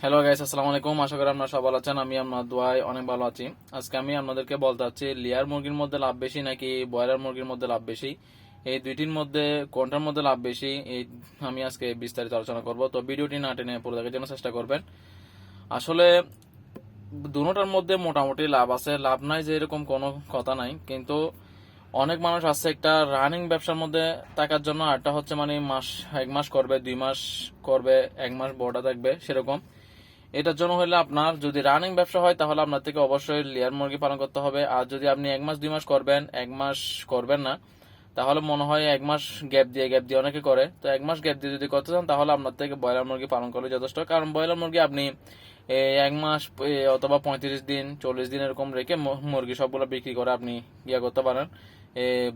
Hello guys আসসালামু আলাইকুম। আশা করি আপনারা সব ভালো আছেন। আমি আপনার দোয়ায় অনেক ভালো আছি। আজকে আমি আপনাদেরকে বলতে চাচ্ছি লেয়ার মুরগির মধ্যে লাভ বেশি নাকি ব্রয়লার মুরগির মধ্যে লাভ বেশি? এই দুইটির মধ্যে কোনটার মধ্যে লাভ বেশি, এই আমি আজকে বিস্তারিত আলোচনা করব। তো ভিডিওটি না টেনে পুরো দেখার জন্য চেষ্টা করবেন। আসলে দুটোটার মধ্যে মোটামুটি লাভ আছে। লাভ নাই যে এরকম কোনো কথা নাই। কিন্তু অনেক মানুষ আছে একটা রানিং ব্যবসার মধ্যে থাকার জন্য আরটা হচ্ছে মানে মাস, এক মাস করবে, দুই মাস করবে, এক মাস বড়টা থাকবে, সেরকম। এটার জন্য হলে আপনার যদি রানিং ব্যবসা হয়, তাহলে আপনার থেকে অবশ্যই লেয়ার মুরগি পালন করতে হবে। আর যদি আপনি এক মাস, দুই মাস করবেন, এক মাস করবেন না, তাহলে মনে হয় এক মাস গ্যাপ দিয়ে গ্যাপ দিয়ে অনেকে করে। তো এক মাস গ্যাপ দিয়ে যদি করতে চান, তাহলে আপনার থেকে ব্রয়লার মুরগি পালন করলে যথেষ্ট। কারণ ব্রয়লার মুরগি আপনি এক মাস অথবা পঁয়ত্রিশ দিন, চল্লিশ দিন এরকম রেখে মুরগি সবগুলো বিক্রি করে আপনি ইয়ে করতে পারেন।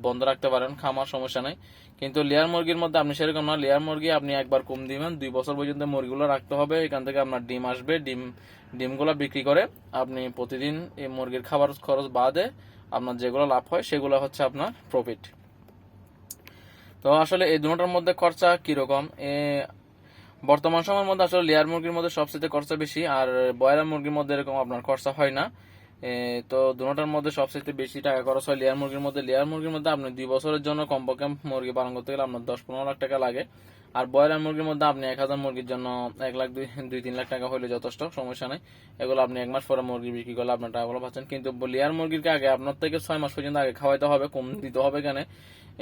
বন্ধ রাখতে পারেন, খামার সমস্যা নাই। কিন্তু লেয়ার মুরগির মধ্যে আপনি সেরকম না। লেয়ার মুরগি আপনি একবার কম দিবেন, দুই বছর পর্যন্ত মুরগিগুলো রাখতে হবে। এখান থেকে আপনার ডিম আসবে, ডিম, ডিমগুলো বিক্রি করে আপনি প্রতিদিন এই মুরগির খাবার খরচ বাদে আপনার যেগুলো লাভ হয়, সেগুলো হচ্ছে আপনার প্রফিট তো আসলে এই দুটোর মধ্যে খরচা কীরকম? এ, বর্তমান সময়ের মধ্যে আসলে লেয়ার মুরগির মধ্যে সবচেয়ে খরচা বেশি, আর ব্রয়লার মুরগির মধ্যে এরকম আপনার খরচা হয় না। তো দুটার মধ্যে সবচেয়ে বেশি টাকা খরচ হয় লেয়ার মুরগির মধ্যে। লেয়ার মুরগির মধ্যে আপনি দুই বছরের জন্য কমপক্ষে মুরগি পালন করতে গেলে আপনার দশ পনেরো লাখ টাকা লাগে। আর ব্রয়লার মুরগির মধ্যে আপনি এক হাজার মুরগির জন্য এক লাখ দুই দুই, তিন লাখ টাকা হলে যথেষ্ট, সমস্যা নেই। এগুলো আপনি এক মাস পরে মুরগি বিক্রি করলে আপনার টাকা টাকাগুলো পাচ্ছেন। কিন্তু লেয়ার মুরগিকে আগে আপনার থেকে ছয় মাস পর্যন্ত আগে খাওয়াইতে হবে, কম দিতে হবে কেন?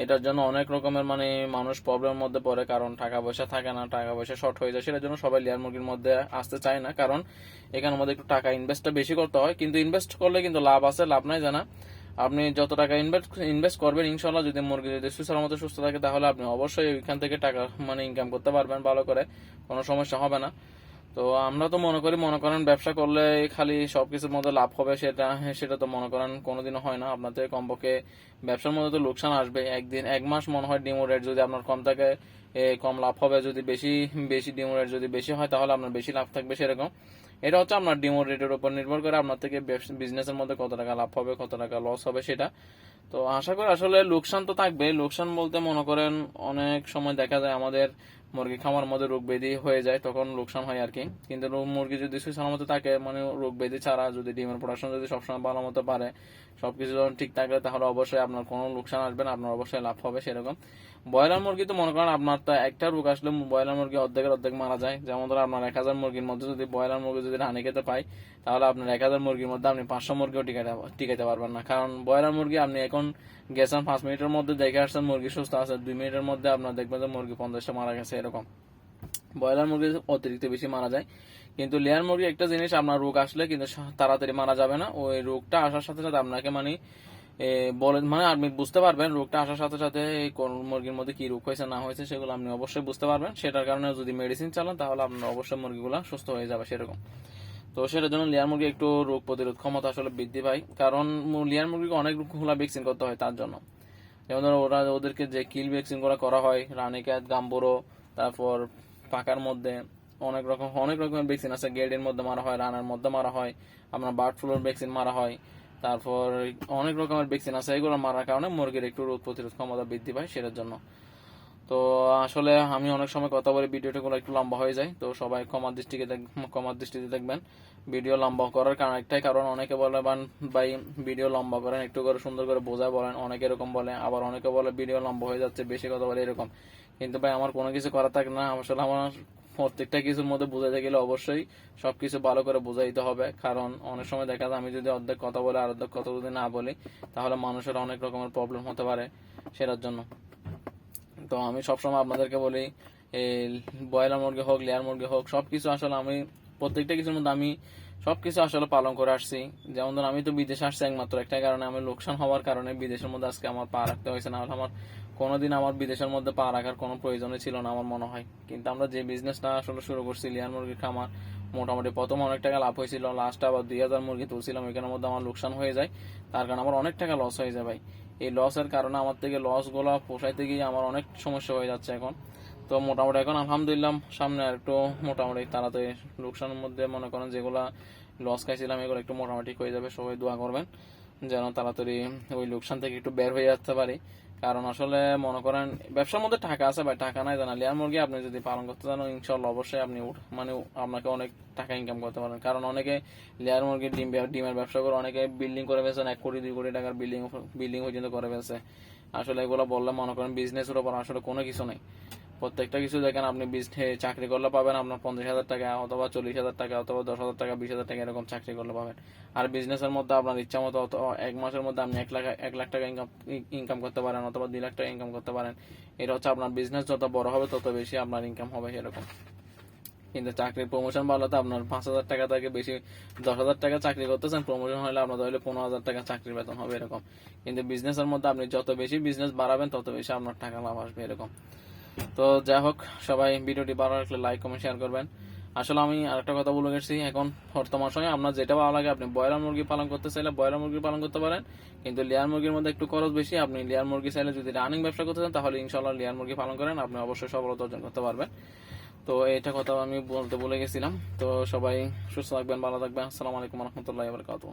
এটার জন্য অনেক রকমের মানে মানুষ প্রবলেমের মধ্যে পড়ে, কারণ টাকা পয়সা থাকে না, টাকা পয়সা শর্ট হয়ে যায়, সেটার জন্য সবাই লেয়ার মুরগির মধ্যে আসতে চায় না। কারণ এখানের মধ্যে একটু টাকা ইনভেস্টটা বেশি করতে হয়, কিন্তু ইনভেস্ট করলে কিন্তু লাভ আছে, লাভ নাই জানা। আপনি যত টাকা ইনভেস্ট ইনভেস্ট করবেন, ইনশাল্লাহ যদি মুরগি যদি সুস্থের মতো সুস্থ থাকে, তাহলে আপনি অবশ্যই ওইখান থেকে টাকা মানে ইনকাম করতে পারবেন ভালো করে। কোনো সমস্যা হবে না। তো আমরা তো মনে করি, মনে করেন ব্যবসা করলে খালি সবকিছুর মধ্যে লাভ হবে, সেটা সেটা তো মনে করেন কোনোদিনও হয় না। আপনার থেকে কমপক্ষে ব্যবসার মধ্যে তো লোকসান আসবে। একদিন, এক মাস মনে হয় ডিমো রেট যদি আপনার কম থাকে কম লাভ হবে। যদি বেশি বেশি ডিমো রেট যদি বেশি হয়, তাহলে আপনার বেশি লাভ থাকবে সেরকম। এটা হচ্ছে আপনার ডিমো রেটের উপর নির্ভর করে আপনার থেকে বিজনেসের মধ্যে কত টাকা লাভ হবে, কত টাকা লস হবে সেটা। তো আশা করি আসলে লোকসান তো থাকবে লোকসান বলতে মনে করেন অনেক সময় দেখা যায় আমাদের মুরগি খামার মধ্যে রোগ ব্যাধি হয়ে যায়, তখন লোকসান হয় আর কি। কিন্তু মুরগি যদি সুসালামতে থাকে মানে রোগ ব্যাধি ছাড়া যদি ডিমের প্রোডাকশন যদি সবসময় ভালো মতো পারে সবকিছু যখন ঠিক থাকলে তাহলে অবশ্যই আপনার কোনো লোকসান আসবে না, আপনার অবশ্যই লাভ হবে সেরকম। ব্রয়লার মুরগি তো মনে করেন আপনার তো একটা রোগ আসলে ব্রয়লার মুরগি অর্ধেকের অর্ধেক মারা যায়। যেমন ধরো আপনার এক হাজার মুরগির মধ্যে যদি ব্রয়লার মুরগি যদি রানি খেতে পাই তাহলে আপনার এক হাজার মুরগির মধ্যে আপনি পাঁচশো মুরগিও টিকাতে পারবেন না। কারণ ব্রয়লার মুরগি আপনি এখন গেছেন পাঁচ মিনিটের মধ্যে দেখে আসছেন মুরগি সুস্থ আছে দুই মিনিটের মধ্যে আপনার দেখবেন যে মুরগি পঞ্চাশটা মারা গেছে এরকম। ব্রয়লার মুরগি অতিরিক্ত বেশি মারা যায়। কিন্তু লেয়ার মুরগি একটা জিনিস আপনার রোগ আসলে কিন্তু তাড়াতাড়ি মারা যাবে না। ওই রোগটা আসার সাথে সাথে আপনাকে মানে এ, বলে মানে আপনি বুঝতে পারবেন রোগটা আসার সাথে সাথে কোন মুরগির মধ্যে কি রোগ হয়েছে না হয়েছে সেগুলো আপনি অবশ্যই বুঝতে পারবেন। সেটার কারণে যদি মেডিসিন চালান তাহলে আপনার অবশ্যই মুরগিগুলো সুস্থ হয়ে যাবে সেরকম। তো সেটার জন্য লেয়ার মুরগি একটু রোগ প্রতিরোধ ক্ষমতা আসলে বৃদ্ধি পায়। কারণ লেয়ার মুরগিকে অনেক রকমগুলো ভ্যাকসিন করতে হয় তার জন্য। যেমন ধরো ওরা ওদেরকে যে কিল ভ্যাকসিনগুলো করা হয় রানিক্যাট গাম্বুরো, তারপর পাকার মধ্যে অনেক রকম অনেক রকমের ভ্যাকসিন আছে। গেডের মধ্যে মারা হয় রানার মধ্যে মারা হয়, আপনার বার্ড ফ্লুর ভ্যাকসিন মারা হয়, তারপর অনেক রকমের ভ্যাকসিন আছে। এগুলো মারার কারণে মুরগির একটু রোগ প্রতিরোধ ক্ষমতা বৃদ্ধি পায় সেটার জন্য। তো আসলে আমি অনেক সময় কথা বলি ভিডিওটা গুলো একটু লম্বা হয়ে যায়। তো সবাই কমার দৃষ্টিকে কমার দৃষ্টিতে দেখবেন। ভিডিও লম্বা করার কারণ একটাই, কারণ অনেকে বলে ভাই, ভিডিও লম্বা করেন, একটু করে সুন্দর করে বোঝায় বলেন। অনেকে এরকম বলে, আবার অনেকে বলে, ভিডিও লম্বা হয়ে যাচ্ছে, বেশি কথা বলে, এরকম। কিন্তু ভাই, আমার কোনো কিছু করা থাকে না। আসলে আমার প্রত্যেকটা কিছুর মধ্যে বোঝাতে গেলে অবশ্যই সবকিছু ভালো করে বোঝাইতে হবে। কারণ অনেক সময় দেখা যায়, আমি যদি অর্ধেক কথা বলে, আর অর্ধেক কথা যদি না বলি, তাহলে মানুষের অনেক রকমের প্রবলেম হতে পারে সেটার জন্য। তো আমি সবসময় আপনাদেরকে বলি ব্রয়লার মুরগি হোক, লেয়ার মুরগি হোক, সবকিছু আসলে আমি, প্রত্যেকটা কিছুর মধ্যে আমি সবকিছু আসলে পালন করে আসছি। যেমন ধর আমি তো বিদেশে আসছি একমাত্র। একটাই কারণে আমি লোকসান হওয়ার কারণে বিদেশের মধ্যে আজকে আমার পা রাখতে হয়েছে। না আমার কোনোদিন আমার বিদেশের মধ্যে পা রাখার কোনো প্রয়োজনই ছিল না আমার মনে হয়। কিন্তু আমরা যে বিজনেসটা আসলে শুরু করছি, লেয়ার মুরগির খামার, মোটামুটি প্রথম অনেক টাকা লাভ হয়েছিল। লাস্ট আবার দুই হাজার মুরগি তুলছিলাম। এখানের মধ্যে আমার লোকসান হয়ে যায়। তার কারণে আমার অনেক টাকা লস হয়ে যায় ভাই। এই লসের কারণে আমার থেকে লসগুলো পোষাইতে গিয়ে আমার অনেক সমস্যা হয়ে যাচ্ছে এখন। তো মোটামুটি এখন আলহামদুলিল্লাহ সামনে আর একটু মোটামুটি তাড়াতাড়ি লোকসানের মধ্যে মনে করেন যেগুলো লস খাইছিলাম, এগুলো একটু মোটামুটি হয়ে যাবে, সবাই দোয়া করবেন যেন তাড়াতাড়ি ওই লোকসান থেকে একটু বের হয়ে আসতে পারি। কারণ আসলে মনে করেন, ব্যবসার মধ্যে টাকা আছে ভাই টাকা নাই জানা লেয়ার মুরগি আপনি যদি পালন করতে চান ইনশাল্লাহ অবশ্যই আপনি মানে আপনাকে অনেক টাকা ইনকাম করতে পারেন কারণ অনেকে লেয়ার মুরগির ডিম ডিমের ব্যবসা করে অনেকে বিল্ডিং করে ফেলছেন, এক কোটি, দুই কোটি টাকার বিল্ডিং বিল্ডিং পর্যন্ত করে ফেলছে। আসলে এগুলো বললে মনে করেন বিজনেসের উপর আসলে কোনো কিছু নেই। প্রত্যেকটা কিছু দেখেন, আপনি বিজনে- চাকরি করলে পাবেন আপনার পঞ্চাশ হাজার টাকা, অথবা চল্লিশ হাজার টাকা, অথবা দশ হাজার টাকা, বিশ হাজার টাকা, এরকম চাকরি করলে পাবেন। আর বিজনেসের মধ্যে আপনার ইচ্ছা মতো এক মাসের মধ্যে আপনি এক লাখ এক লাখ টাকা ইনকাম ইনকাম করতে পারেন, অথবা দুই লাখ টাকা ইনকাম করতে পারেন। এটা হচ্ছে আপনার বিজনেস যত বড় হবে তত বেশি আপনার ইনকাম হবে এরকম কিন্তু চাকরির প্রমোশন বাড়াতে আপনার পাঁচ হাজার টাকা থেকে বেশি দশ হাজার টাকা চাকরি করতেছেন প্রমোশন হলে আপনার হলে পনেরো হাজার টাকা চাকরির বেতন হবে এরকম। কিন্তু বিজনেসের মধ্যে আপনি যত বেশি বিজনেস বাড়াবেন, তত বেশি আপনার টাকা লাভ আসবে এরকম। তো যাই হোক, সবাই ভিডিওটি ভালো লাগলে লাইক কমেন্ট শেয়ার করবেন। আসলে আমি আরেকটা কথা বলে গেছি, এখন বর্তমান সময়ে আপনার যেটা ভালো লাগে, আপনি ব্রয়লার মুরগি পালন করতে চাইলে ব্রয়লার মুরগি পালন করতে পারেন, কিন্তু লেয়ার মুরগির মধ্যে একটু খরচ বেশি, আপনি লেয়ার মুরগি চাইলে যদি রানিং ব্যবসা করতে চান, তাহলে ইনশাল্লাহ লেয়ার মুরগি পালন করেন, আপনি অবশ্যই সফলতা অর্জন করতে পারবেন। তো এটা কথা আমি বলতে বলে গেছিলাম। তো সবাই সুস্থ থাকবেন, ভালো থাকবেন। আসসালামু আলাইকুম রহমতুল্লাহ বারকাতুহ।